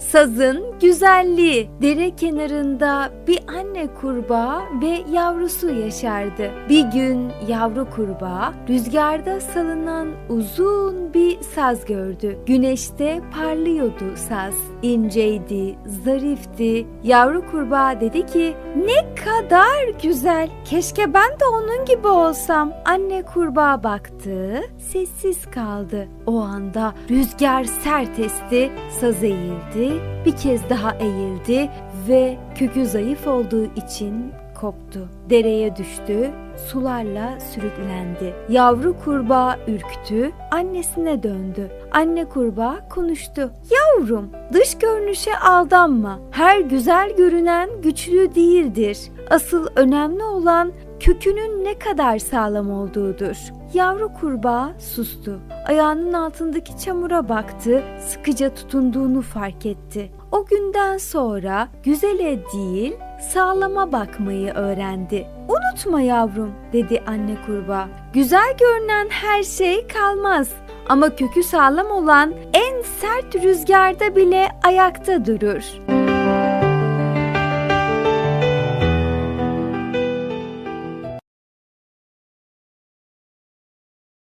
Sazın güzelliği. Dere kenarında bir anne kurbağa ve yavrusu yaşardı. Bir gün yavru kurbağa rüzgarda salınan uzun bir saz gördü. Güneşte parlıyordu saz. İnceydi, zarifti. Yavru kurbağa dedi ki ne kadar güzel. Keşke ben de onun gibi olsam. Anne kurbağa baktı, sessiz kaldı. O anda rüzgar sert esti, saz eğildi, bir kez daha eğildi ve kökü zayıf olduğu için koptu. Dereye düştü, sularla sürüklendi. Yavru kurbağa ürktü, annesine döndü. Anne kurbağa konuştu. Yavrum, dış görünüşe aldanma. Her güzel görünen güçlü değildir. Asıl önemli olan kökünün ne kadar sağlam olduğudur. Yavru kurbağa sustu. Ayağının altındaki çamura baktı, sıkıca tutunduğunu fark etti. O günden sonra güzele değil, sağlama bakmayı öğrendi. Unutma yavrum, dedi anne kurbağa. Güzel görünen her şey kalmaz. Ama kökü sağlam olan en sert rüzgarda bile ayakta durur.